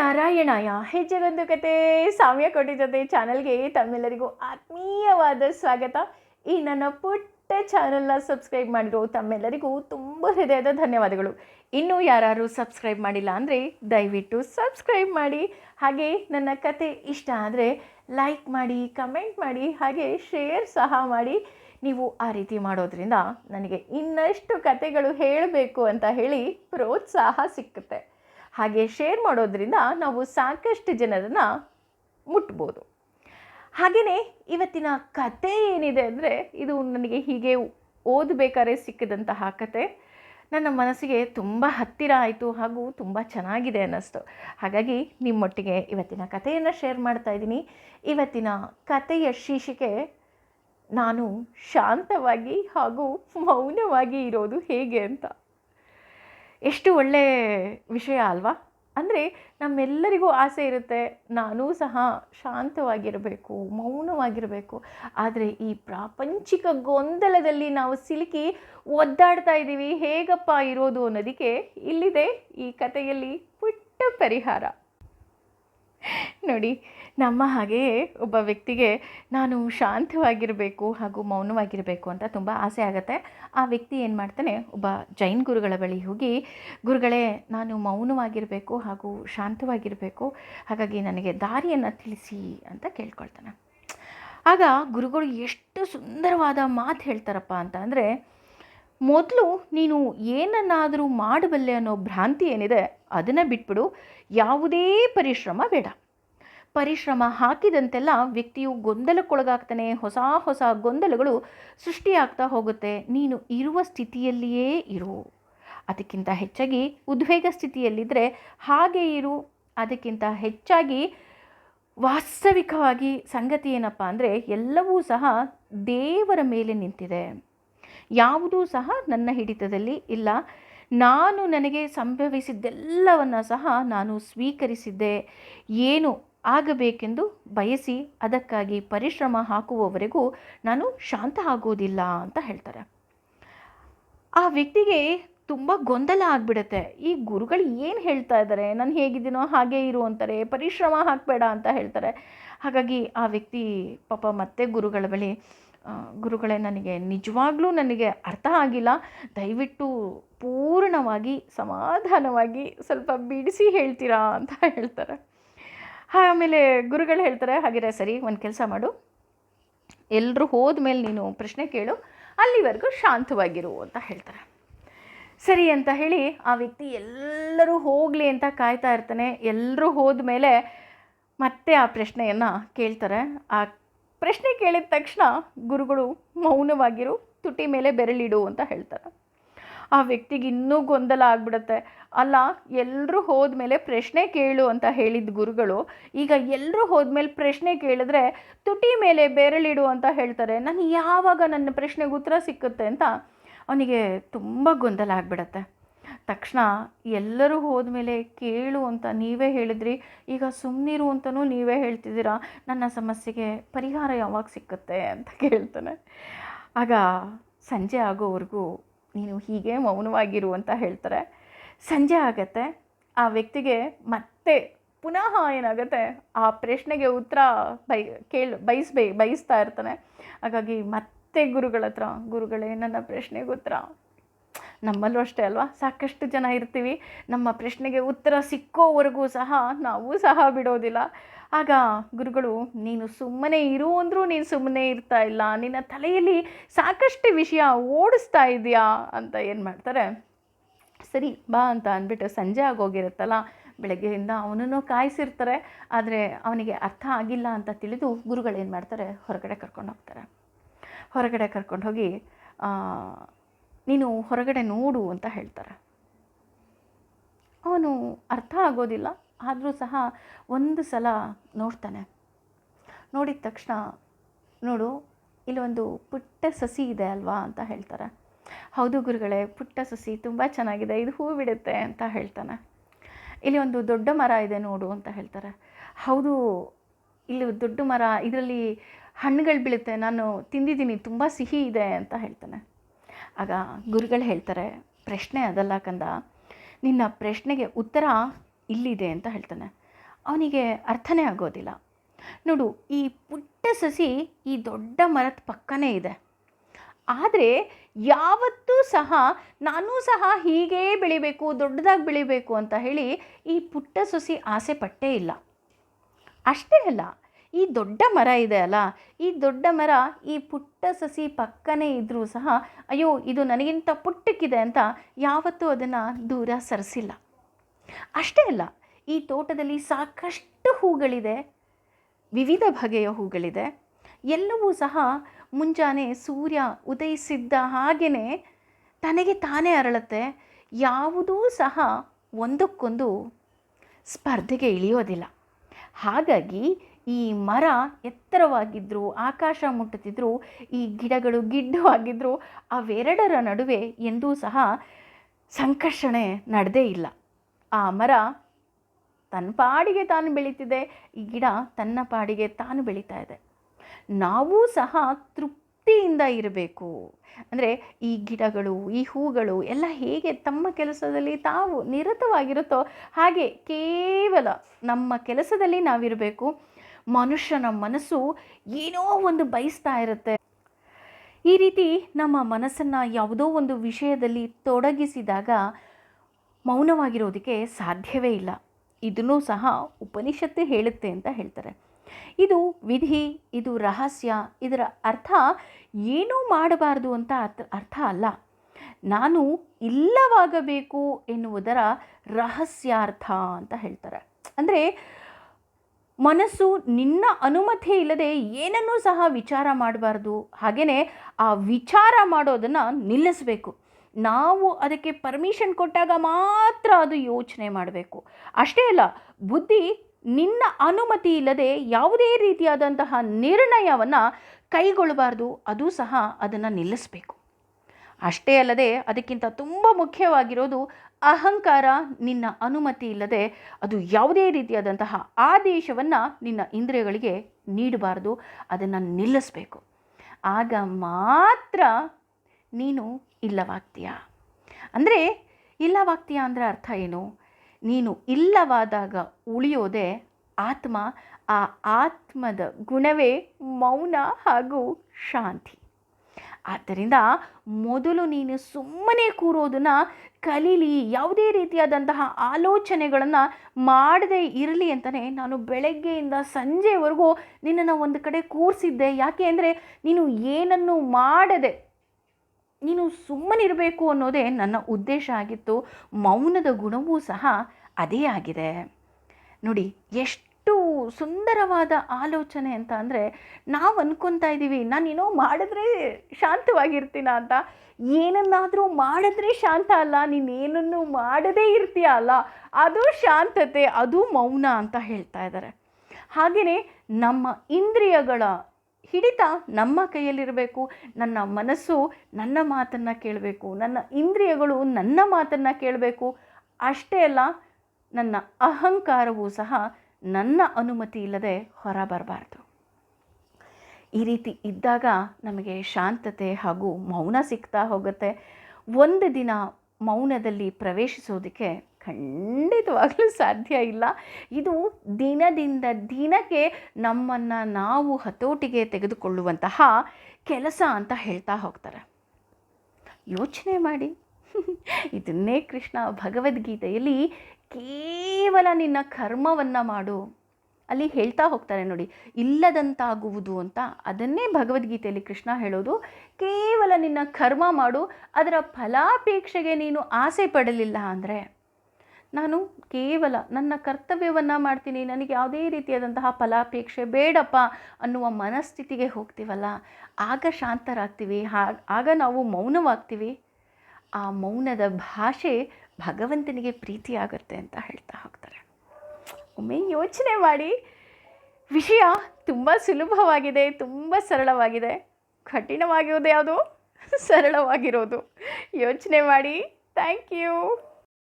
ನಾರಾಯಣಾಯ ಹೆಜ್ಜೆಗೊಂದು ಕತೆ ಸಾಮ್ಯ ಕೋಟಿ ಜೊತೆ ಚಾನಲ್ಗೆ ತಮ್ಮೆಲ್ಲರಿಗೂ ಆತ್ಮೀಯವಾದ ಸ್ವಾಗತ. ಈ ನನ್ನ ಪುಟ್ಟ ಚಾನಲ್ನ ಸಬ್ಸ್ಕ್ರೈಬ್ ಮಾಡಿರೋ ತಮ್ಮೆಲ್ಲರಿಗೂ ತುಂಬ ಹೃದಯದ ಧನ್ಯವಾದಗಳು. ಇನ್ನೂ ಯಾರು ಸಬ್ಸ್ಕ್ರೈಬ್ ಮಾಡಿಲ್ಲ ಅಂದರೆ ದಯವಿಟ್ಟು ಸಬ್ಸ್ಕ್ರೈಬ್ ಮಾಡಿ. ಹಾಗೆ ನನ್ನ ಕತೆ ಇಷ್ಟ ಆದರೆ ಲೈಕ್ ಮಾಡಿ, ಕಮೆಂಟ್ ಮಾಡಿ, ಹಾಗೆ ಶೇರ್ ಸಹ ಮಾಡಿ. ನೀವು ಆ ರೀತಿ ಮಾಡೋದ್ರಿಂದ ನನಗೆ ಇನ್ನಷ್ಟು ಕತೆಗಳು ಹೇಳಬೇಕು ಅಂತ ಹೇಳಿ ಪ್ರೋತ್ಸಾಹ ಸಿಕ್ಕುತ್ತೆ. ಹಾಗೆ ಶೇರ್ ಮಾಡೋದ್ರಿಂದ ನಾವು ಸಾಕಷ್ಟು ಜನರನ್ನು ಮುಟ್ಬೋದು. ಹಾಗೆಯೇ ಇವತ್ತಿನ ಕತೆ ಏನಿದೆ ಅಂದರೆ, ಇದು ನನಗೆ ಹೀಗೆ ಓದಬೇಕಾದ್ರೆ ಸಿಕ್ಕಿದಂತಹ ಕತೆ. ನನ್ನ ಮನಸ್ಸಿಗೆ ತುಂಬ ಹತ್ತಿರ ಆಯಿತು ಹಾಗೂ ತುಂಬ ಚೆನ್ನಾಗಿದೆ ಅನ್ನಿಸ್ತು. ಹಾಗಾಗಿ ನಿಮ್ಮೊಟ್ಟಿಗೆ ಇವತ್ತಿನ ಕಥೆಯನ್ನು ಶೇರ್ ಮಾಡ್ತಾ ಇದ್ದೀನಿ. ಇವತ್ತಿನ ಕಥೆಯ ಶೀರ್ಷಿಕೆ ನಾನು ಶಾಂತವಾಗಿ ಹಾಗೂ ಮೌನವಾಗಿ ಇರೋದು ಹೇಗೆ ಅಂತ. ಎಷ್ಟು ಒಳ್ಳೆ ವಿಷಯ ಅಲ್ವಾ? ಅಂದರೆ ನಮ್ಮೆಲ್ಲರಿಗೂ ಆಸೆ ಇರುತ್ತೆ, ನಾನೂ ಸಹ ಶಾಂತವಾಗಿರಬೇಕು, ಮೌನವಾಗಿರಬೇಕು. ಆದರೆ ಈ ಪ್ರಾಪಂಚಿಕ ಗೊಂದಲದಲ್ಲಿ ನಾವು ಸಿಲುಕಿ ಒದ್ದಾಡ್ತಾ ಇದ್ದೀವಿ, ಹೇಗಪ್ಪ ಇರೋದು ಅನ್ನೋದಕ್ಕೆ ಇಲ್ಲಿದೆ ಈ ಕಥೆಯಲ್ಲಿ ಪುಟ್ಟ ಪರಿಹಾರ. ನೋಡಿ ನಮ್ಮ ಹಾಗೆಯೇ ಒಬ್ಬ ವ್ಯಕ್ತಿಗೆ ನಾನು ಶಾಂತವಾಗಿರಬೇಕು ಹಾಗೂ ಮೌನವಾಗಿರಬೇಕು ಅಂತ ತುಂಬ ಆಸೆ ಆಗುತ್ತೆ. ಆ ವ್ಯಕ್ತಿ ಏನು ಮಾಡ್ತಾನೆ, ಒಬ್ಬ ಜೈನ್ ಗುರುಗಳ ಬಳಿ ಹೋಗಿ, ಗುರುಗಳೇ, ನಾನು ಮೌನವಾಗಿರಬೇಕು ಹಾಗೂ ಶಾಂತವಾಗಿರಬೇಕು, ಹಾಗಾಗಿ ನನಗೆ ದಾರಿಯನ್ನು ತಿಳಿಸಿ ಅಂತ ಕೇಳ್ಕೊಳ್ತಾನೆ. ಆಗ ಗುರುಗಳು ಎಷ್ಟು ಸುಂದರವಾದ ಮಾತು ಹೇಳ್ತಾರಪ್ಪ ಅಂತ ಅಂದರೆ, ಮೊದಲು ನೀನು ಏನನ್ನಾದರೂ ಮಾಡಬಲ್ಲೆ ಅನ್ನೋ ಭ್ರಾಂತಿ ಏನಿದೆ, ಅದನ್ನು ಬಿಟ್ಬಿಡು. ಯಾವುದೇ ಪರಿಶ್ರಮ ಬೇಡ. ಪರಿಶ್ರಮ ಹಾಕಿದಂತೆಲ್ಲ ವ್ಯಕ್ತಿಯು ಗೊಂದಲಕ್ಕೊಳಗಾಗ್ತಾನೆ. ಹೊಸ ಹೊಸ ಗೊಂದಲಗಳು ಸೃಷ್ಟಿಯಾಗ್ತಾ ಹೋಗುತ್ತೆ. ನೀನು ಇರುವ ಸ್ಥಿತಿಯಲ್ಲಿಯೇ ಇರು. ಅದಕ್ಕಿಂತ ಹೆಚ್ಚಾಗಿ ಉದ್ವೇಗ ಸ್ಥಿತಿಯಲ್ಲಿದ್ದರೆ ಹಾಗೆ ಇರು. ಅದಕ್ಕಿಂತ ಹೆಚ್ಚಾಗಿ ವಾಸ್ತವಿಕವಾಗಿ ಸಂಗತಿ ಏನಪ್ಪ ಅಂದರೆ ಎಲ್ಲವೂ ಸಹ ದೇವರ ಮೇಲೆ ನಿಂತಿದೆ. ಯಾವುದೂ ಸಹ ನನ್ನ ಹಿಡಿತದಲ್ಲಿ ಇಲ್ಲ. ನಾನು ನನಗೆ ಸಂಭವಿಸಿದ್ದೆಲ್ಲವನ್ನು ಸಹ ನಾನು ಸ್ವೀಕರಿಸಿದ್ದೆ. ಏನು ಆಗಬೇಕೆಂದು ಬಯಸಿ ಅದಕ್ಕಾಗಿ ಪರಿಶ್ರಮ ಹಾಕುವವರೆಗೂ ನಾನು ಶಾಂತ ಆಗೋದಿಲ್ಲ ಅಂತ ಹೇಳ್ತಾರೆ. ಆ ವ್ಯಕ್ತಿಗೆ ತುಂಬ ಗೊಂದಲ ಆಗಿಬಿಡುತ್ತೆ. ಈ ಗುರುಗಳು ಏನು ಹೇಳ್ತಾ ಇದ್ದಾರೆ ನಾನು ಹೇಗಿದ್ದೀನೋ ಹಾಗೆ ಇರು ಅಂತಾರೆ. ಪರಿಶ್ರಮ ಹಾಕಬೇಡ ಅಂತ ಹೇಳ್ತಾರೆ. ಹಾಗಾಗಿ ಆ ವ್ಯಕ್ತಿ ಪಾಪ ಮತ್ತೆ ಗುರುಗಳ ಬಳಿ ಗುರುಗಳೇ ನನಗೆ ನಿಜವಾಗ್ಲೂ ನನಗೆ ಅರ್ಥ ಆಗಿಲ್ಲ. ದಯವಿಟ್ಟು ಪೂರ್ಣವಾಗಿ ಸಮಾಧಾನವಾಗಿ ಸ್ವಲ್ಪ ಬಿಡಿಸಿ ಹೇಳ್ತೀರಾ ಅಂತ ಹೇಳ್ತಾರೆ. ಆಮೇಲೆ ಗುರುಗಳು ಹೇಳ್ತಾರೆ, ಹಾಗಿದ್ರೆ ಸರಿ, ಒಂದು ಕೆಲಸ ಮಾಡು. ಎಲ್ಲರೂ ಹೋದ್ಮೇಲೆ ನೀನು ಪ್ರಶ್ನೆ ಕೇಳು, ಅಲ್ಲಿವರೆಗೂ ಶಾಂತವಾಗಿರು ಅಂತ ಹೇಳ್ತಾರೆ. ಸರಿ ಅಂತ ಹೇಳಿ ಆ ವ್ಯಕ್ತಿ ಎಲ್ಲರೂ ಹೋಗಲಿ ಅಂತ ಕಾಯ್ತಾ ಇರ್ತಾನೆ. ಎಲ್ಲರೂ ಹೋದ್ಮೇಲೆ ಮತ್ತೆ ಆ ಪ್ರಶ್ನೆಯನ್ನು ಕೇಳ್ತಾರೆ. ಆ ಪ್ರಶ್ನೆ ಕೇಳಿದ ತಕ್ಷಣ ಗುರುಗಳು ಮೌನವಾಗಿರು, ತುಟಿ ಮೇಲೆ ಬೆರಳಿಡು ಅಂತ ಹೇಳ್ತಾರೆ. ಆ ವ್ಯಕ್ತಿಗೆ ಇನ್ನೂ ಗೊಂದಲ ಆಗ್ಬಿಡುತ್ತೆ. ಅಲ್ಲ ಎಲ್ಲರೂ ಹೋದ್ಮೇಲೆ ಪ್ರಶ್ನೆ ಕೇಳು ಅಂತ ಹೇಳಿದ ಗುರುಗಳು, ಈಗ ಎಲ್ಲರೂ ಹೋದ್ಮೇಲೆ ಪ್ರಶ್ನೆ ಕೇಳಿದ್ರೆ ತುಟಿ ಮೇಲೆ ಬೆರಳಿಡು ಅಂತ ಹೇಳ್ತಾರೆ. ನಾನು ಯಾವಾಗ ನನ್ನ ಪ್ರಶ್ನೆಗೆ ಉತ್ತರ ಸಿಕ್ಕುತ್ತೆ ಅಂತ ಅವನಿಗೆ ತುಂಬ ಗೊಂದಲ ಆಗ್ಬಿಡತ್ತೆ. ತಕ್ಷಣ ಎಲ್ಲರೂ ಹೋದ್ಮೇಲೆ ಕೇಳು ಅಂತ ನೀವೇ ಹೇಳಿದ್ರಿ, ಈಗ ಸುಮ್ಮನಿರು ಅಂತಲೂ ನೀವೇ ಹೇಳ್ತಿದ್ದೀರಾ, ನನ್ನ ಸಮಸ್ಯೆಗೆ ಪರಿಹಾರ ಯಾವಾಗ ಸಿಕ್ಕುತ್ತೆ ಅಂತ ಕೇಳ್ತಾನೆ. ಆಗ ಸಂಜೆ ಆಗೋವರೆಗೂ ನೀನು ಹೀಗೆ ಮೌನವಾಗಿರು ಅಂತ ಹೇಳ್ತಾರೆ. ಸಂಜೆ ಆಗತ್ತೆ, ಆ ವ್ಯಕ್ತಿಗೆ ಮತ್ತೆ ಪುನಃ ಏನಾಗುತ್ತೆ, ಆ ಪ್ರಶ್ನೆಗೆ ಉತ್ತರ ಬೈ ಕೇಳಿ, ಬಯಸ್ಬೇ, ಬಯಸ್ತಾ ಇರ್ತಾನೆ. ಹಾಗಾಗಿ ಮತ್ತೆ ಗುರುಗಳ ಹತ್ರ ಗುರುಗಳೇ ನನ್ನ ಪ್ರಶ್ನೆಗೆ ಉತ್ತರ. ನಮ್ಮಲ್ಲೂ ಅಷ್ಟೇ ಅಲ್ವಾ? ಸಾಕಷ್ಟು ಜನ ಇರ್ತೀವಿ. ನಮ್ಮ ಪ್ರಶ್ನೆಗೆ ಉತ್ತರ ಸಿಕ್ಕೋವರೆಗೂ ಸಹ ನಾವು ಸಹ ಬಿಡೋದಿಲ್ಲ. ಆಗ ಗುರುಗಳು, ನೀನು ಸುಮ್ಮನೆ ಇರು ಅಂದರೂ ನೀನು ಸುಮ್ಮನೆ ಇರ್ತಾ ಇಲ್ಲ. ನಿನ್ನ ತಲೆಯಲ್ಲಿ ಸಾಕಷ್ಟು ವಿಷಯ ಓಡಿಸ್ತಾ ಇದೆಯಾ ಅಂತ ಏನು ಮಾಡ್ತಾರೆ? ಸರಿ, ಬಾ ಅಂತ ಅಂದ್ಬಿಟ್ಟು ಸಂಜೆ ಆಗೋಗಿರುತ್ತಲ್ಲ, ಬೆಳಗ್ಗೆಯಿಂದ ಅವನನ್ನು ಕಾಯಿಸಿರ್ತಾರೆ. ಆದರೆ ಅವನಿಗೆ ಅರ್ಥ ಆಗಿಲ್ಲ ಅಂತ ತಿಳಿದು ಗುರುಗಳು ಏನು ಮಾಡ್ತಾರೆ? ಹೊರಗಡೆ ಕರ್ಕೊಂಡು ಹೋಗ್ತಾರೆ. ಹೊರಗಡೆ ಕರ್ಕೊಂಡು ಹೋಗಿ ನೀನು ಹೊರಗಡೆ ನೋಡು ಅಂತ ಹೇಳ್ತಾರೆ. ಅವನು ಅರ್ಥ ಆಗೋದಿಲ್ಲ, ಆದರೂ ಸಹ ಒಂದು ಸಲ ನೋಡ್ತಾನೆ. ನೋಡಿದ ತಕ್ಷಣ, ನೋಡು, ಇಲ್ಲಿ ಒಂದು ಪುಟ್ಟ ಸಸಿ ಇದೆ ಅಲ್ವಾ ಅಂತ ಹೇಳ್ತಾರೆ. ಹೌದು ಗುರುಗಳೇ, ಪುಟ್ಟ ಸಸಿ ತುಂಬ ಚೆನ್ನಾಗಿದೆ, ಇದು ಹೂ ಬಿಡುತ್ತೆ ಅಂತ ಹೇಳ್ತಾನೆ. ಇಲ್ಲಿ ಒಂದು ದೊಡ್ಡ ಮರ ಇದೆ ನೋಡು ಅಂತ ಹೇಳ್ತಾರೆ. ಹೌದು, ಇಲ್ಲಿ ದೊಡ್ಡ ಮರ, ಇದರಲ್ಲಿ ಹಣ್ಣುಗಳು ಬೀಳುತ್ತೆ, ನಾನು ತಿಂದಿದ್ದೀನಿ, ತುಂಬ ಸಿಹಿ ಇದೆ ಅಂತ ಹೇಳ್ತಾನೆ. ಆಗ ಗುರುಗಳು ಹೇಳ್ತಾರೆ, ಪ್ರಶ್ನೆ ಅದಲ್ಲ ಕಂದ, ನಿನ್ನ ಪ್ರಶ್ನೆಗೆ ಉತ್ತರ ಇಲ್ಲಿದೆ ಅಂತ ಹೇಳ್ತಾನೆ. ಅವನಿಗೆ ಅರ್ಥನೇ ಆಗೋದಿಲ್ಲ. ನೋಡು, ಈ ಪುಟ್ಟ ಸಸಿ ಈ ದೊಡ್ಡ ಮರದ ಪಕ್ಕನೇ ಇದೆ. ಆದರೆ ಯಾವತ್ತೂ ಸಹ ನಾನೂ ಸಹ ಹೀಗೇ ಬೆಳಿಬೇಕು, ದೊಡ್ಡದಾಗಿ ಬೆಳಿಬೇಕು ಅಂತ ಹೇಳಿ ಈ ಪುಟ್ಟ ಸಸಿ ಆಸೆ ಪಟ್ಟೇ ಇಲ್ಲ. ಅಷ್ಟೇ ಅಲ್ಲ ಈ ದೊಡ್ಡ ಮರ ಇದೆ ಅಲ್ಲ, ಈ ದೊಡ್ಡ ಮರ ಈ ಪುಟ್ಟ ಸಸಿ ಪಕ್ಕನೇ ಇದ್ದರೂ ಸಹ, ಅಯ್ಯೋ, ಇದು ನನಗಿಂತ ಪುಟ್ಟಕ್ಕಿದೆ ಅಂತ ಯಾವತ್ತೂ ಅದನ್ನು ದೂರ ಸರಿಸಿಲ್ಲ. ಅಷ್ಟೇ ಅಲ್ಲ, ಈ ತೋಟದಲ್ಲಿ ಸಾಕಷ್ಟು ಹೂಗಳಿದೆ, ವಿವಿಧ ಬಗೆಯ ಹೂಗಳಿದೆ. ಎಲ್ಲವೂ ಸಹ ಮುಂಜಾನೆ ಸೂರ್ಯ ಉದಯಿಸಿದ್ದ ಹಾಗೆಯೇ ತನಗೆ ತಾನೇ ಅರಳತ್ತೆ. ಯಾವುದೂ ಸಹ ಒಂದಕ್ಕೊಂದು ಸ್ಪರ್ಧೆಗೆ ಇಳಿಯೋದಿಲ್ಲ. ಹಾಗಾಗಿ ಈ ಮರ ಎತ್ತರವಾಗಿದ್ದರೂ ಆಕಾಶ ಮುಟ್ಟುತ್ತಿದ್ದರೂ ಈ ಗಿಡಗಳು ಗಿಡ್ಡವಾಗಿದ್ದರೂ ಅವೆರಡರ ನಡುವೆ ಎಂದೂ ಸಹ ಸಂಕರ್ಷಣೆ ನಡೆದೇ ಇಲ್ಲ. ಆ ಮರ ತನ್ನ ಪಾಡಿಗೆ ತಾನು ಬೆಳೀತಿದೆ, ಈ ಗಿಡ ತನ್ನ ಪಾಡಿಗೆ ತಾನು ಬೆಳೀತಾ ಇದೆ. ನಾವೂ ಸಹ ತೃಪ್ತಿಯಿಂದ ಇರಬೇಕು. ಅಂದರೆ ಈ ಗಿಡಗಳು, ಈ ಹೂಗಳು ಎಲ್ಲ ಹೇಗೆ ತಮ್ಮ ಕೆಲಸದಲ್ಲಿ ತಾವು ನಿರತವಾಗಿರುತ್ತೋ ಹಾಗೆ ಕೇವಲ ನಮ್ಮ ಕೆಲಸದಲ್ಲಿ ನಾವಿರಬೇಕು. ಮನುಷ್ಯನ ಮನಸ್ಸು ಏನೋ ಒಂದು ಬಯಸ್ತಾ ಇರುತ್ತೆ. ಈ ರೀತಿ ನಮ್ಮ ಮನಸ್ಸನ್ನು ಯಾವುದೋ ಒಂದು ವಿಷಯದಲ್ಲಿ ತೊಡಗಿಸಿದಾಗ ಮೌನವಾಗಿರೋದಕ್ಕೆ ಸಾಧ್ಯವೇ ಇಲ್ಲ. ಇದನ್ನೂ ಸಹ ಉಪನಿಷತ್ತು ಹೇಳುತ್ತೆ ಅಂತ ಹೇಳ್ತಾರೆ. ಇದು ವಿಧಿ, ಇದು ರಹಸ್ಯ, ಇದರ ಅರ್ಥ ಏನೂ ಮಾಡಬಾರ್ದು ಅಂತ ಅರ್ಥ ಅಲ್ಲ. ನಾನು ಇಲ್ಲವಾಗಬೇಕು ಎನ್ನುವುದರ ರಹಸ್ಯಾರ್ಥ ಅಂತ ಹೇಳ್ತಾರೆ. ಅಂದರೆ ಮನಸ್ಸು ನಿನ್ನ ಅನುಮತಿ ಇಲ್ಲದೆ ಏನನ್ನೂ ಸಹ ವಿಚಾರ ಮಾಡಬಾರ್ದು. ಹಾಗೆಯೇ ಆ ವಿಚಾರ ಮಾಡೋದನ್ನು ನಿಲ್ಲಿಸಬೇಕು. ನಾವು ಅದಕ್ಕೆ ಪರ್ಮಿಷನ್ ಕೊಟ್ಟಾಗ ಮಾತ್ರ ಅದು ಯೋಚನೆ ಮಾಡಬೇಕು. ಅಷ್ಟೇ ಅಲ್ಲ, ಬುದ್ಧಿ ನಿನ್ನ ಅನುಮತಿ ಇಲ್ಲದೆ ಯಾವುದೇ ರೀತಿಯಾದಂತಹ ನಿರ್ಣಯವನ್ನು ಕೈಗೊಳ್ಳಬಾರ್ದು. ಅದು ಸಹ ಅದನ್ನು ನಿಲ್ಲಿಸಬೇಕು. ಅಷ್ಟೇ ಅಲ್ಲದೆ ಅದಕ್ಕಿಂತ ತುಂಬ ಮುಖ್ಯವಾಗಿರೋದು ಅಹಂಕಾರ ನಿನ್ನ ಅನುಮತಿ ಇಲ್ಲದೆ ಅದು ಯಾವುದೇ ರೀತಿಯಾದಂತಹ ಆದೇಶವನ್ನು ನಿನ್ನ ಇಂದ್ರಿಯಗಳಿಗೆ ನೀಡಬಾರ್ದು, ಅದನ್ನು ನಿಲ್ಲಿಸಬೇಕು. ಆಗ ಮಾತ್ರ ನೀನು ಇಲ್ಲವಾಗ್ತೀಯ? ಅಂದರೆ ಇಲ್ಲವಾಗ್ತೀಯ ಅಂದರೆ ಅರ್ಥ ಏನು? ನೀನು ಇಲ್ಲವಾದಾಗ ಉಳಿಯೋದೆ ಆತ್ಮ, ಆ ಆತ್ಮದ ಗುಣವೇ ಮೌನ ಹಾಗೂ ಶಾಂತಿ. ಆದ್ದರಿಂದ ಮೊದಲು ನೀನು ಸುಮ್ಮನೆ ಕೂರೋದನ್ನು ಕಲೀಲಿ ಯಾವುದೇ ರೀತಿಯಾದಂತಹ ಆಲೋಚನೆಗಳನ್ನು ಮಾಡದೇ ಇರಲಿ ಅಂತಲೇ ನಾನು ಬೆಳಗ್ಗೆಯಿಂದ ಸಂಜೆವರೆಗೂ ನಿನ್ನನ್ನು ಒಂದು ಕಡೆ ಕೂರಿಸಿದ್ದೆ. ಯಾಕೆ ಅಂದರೆ ನೀನು ಏನನ್ನು ಮಾಡದೆ, ನೀನು ಸುಮ್ಮನಿರಬೇಕು ಅನ್ನೋದೇ ನನ್ನ ಉದ್ದೇಶ ಆಗಿತ್ತು. ಮೌನದ ಗುಣವೂ ಸಹ ಅದೇ ಆಗಿದೆ. ನೋಡಿ, ಎಷ್ಟು ಸುಂದರವಾದ ಆಲೋಚನೆ ಅಂತ ಅಂದರೆ ನಾವು ಅನ್ಕೊತಾ ಇದ್ದೀವಿ ನಾನೇನೋ ಮಾಡಿದ್ರೆ ಶಾಂತವಾಗಿರ್ತೀನ ಅಂತ. ಏನನ್ನಾದರೂ ಮಾಡಿದ್ರೆ ಶಾಂತ ಅಲ್ಲ ನೀನೇನನ್ನು ಮಾಡದೇ ಇರ್ತೀಯ ಅಲ್ಲ, ಅದು ಶಾಂತತೆ, ಅದು ಮೌನ ಅಂತ ಹೇಳ್ತಾ ಇದ್ದಾರೆ ಹಾಗೆಯೇ ನಮ್ಮ ಇಂದ್ರಿಯಗಳ ಹಿಡಿತ ನಮ್ಮ ಕೈಯಲ್ಲಿರಬೇಕು, ನನ್ನ ಮನಸ್ಸು ನನ್ನ ಮಾತನ್ನು ಕೇಳಬೇಕು, ನನ್ನ ಇಂದ್ರಿಯಗಳು ನನ್ನ ಮಾತನ್ನು ಕೇಳಬೇಕು, ಅಷ್ಟೇ ಅಲ್ಲ, ನನ್ನ ಅಹಂಕಾರವೂ ಸಹ ನನ್ನ ಅನುಮತಿ ಇಲ್ಲದೆ ಹೊರ ಬರಬಾರ್ದು ಈ ರೀತಿ ಇದ್ದಾಗ ನಮಗೆ ಶಾಂತತೆ ಹಾಗೂ ಮೌನ ಸಿಗ್ತಾ ಹೋಗುತ್ತೆ. ಒಂದು ದಿನ ಮೌನದಲ್ಲಿ ಪ್ರವೇಶಿಸೋದಕ್ಕೆ ಖಂಡಿತವಾಗಲೂ ಸಾಧ್ಯ ಇಲ್ಲ. ಇದು ದಿನದಿಂದ ದಿನಕ್ಕೆ ನಮ್ಮನ್ನು ನಾವು ಹತೋಟಿಗೆ ತೆಗೆದುಕೊಳ್ಳುವಂತಹ ಕೆಲಸ ಅಂತ ಹೇಳ್ತಾ ಹೋಗ್ತಾರೆ. ಯೋಚನೆ ಮಾಡಿ. ಇದನ್ನೇ ಕೃಷ್ಣ ಭಗವದ್ಗೀತೆಯಲ್ಲಿ ಕೇವಲ ನಿನ್ನ ಕರ್ಮವನ್ನು ಮಾಡು. ಅಲ್ಲಿ ಹೇಳ್ತಾ ಹೋಗ್ತಾರೆ ನೋಡಿ, ಇಲ್ಲದಂತಾಗುವುದು ಅಂತ. ಅದನ್ನೇ ಭಗವದ್ಗೀತೆಯಲ್ಲಿ ಕೃಷ್ಣ ಹೇಳೋದು, ಕೇವಲ ನಿನ್ನ ಕರ್ಮ ಮಾಡು, ಅದರ ಫಲಾಪೇಕ್ಷೆಗೆ ನೀನು ಆಸೆ ಪಡಲಿಲ್ಲ ಅಂದರೆ. ನಾನು ಕೇವಲ ನನ್ನ ಕರ್ತವ್ಯವನ್ನು ಮಾಡ್ತೀನಿ, ನನಗೆ ಯಾವುದೇ ರೀತಿಯಾದಂತಹ ಫಲಾಪೇಕ್ಷೆ ಬೇಡಪ್ಪ ಅನ್ನುವ ಮನಸ್ಥಿತಿಗೆ ಹೋಗ್ತೀವಲ್ಲ. ಆಗ ಶಾಂತರಾಗ್ತೀವಿ ಆಗ ನಾವು ಮೌನವಾಗ್ತೀವಿ. ಆ ಮೌನದ ಭಾಷೆ ಭಗವಂತನಿಗೆ ಪ್ರೀತಿಯಾಗುತ್ತೆ ಅಂತ ಹೇಳ್ತಾ ಹೋಗ್ತಾರೆ. ಒಮ್ಮೆ ಯೋಚನೆ ಮಾಡಿ. ವಿಷಯ ತುಂಬ ಸುಲಭವಾಗಿದೆ, ತುಂಬ ಸರಳವಾಗಿದೆ. ಕಠಿಣವಾಗಿರೋದು ಯಾವುದು? ಸರಳವಾಗಿರೋದು. ಯೋಚನೆ ಮಾಡಿ. Thank you.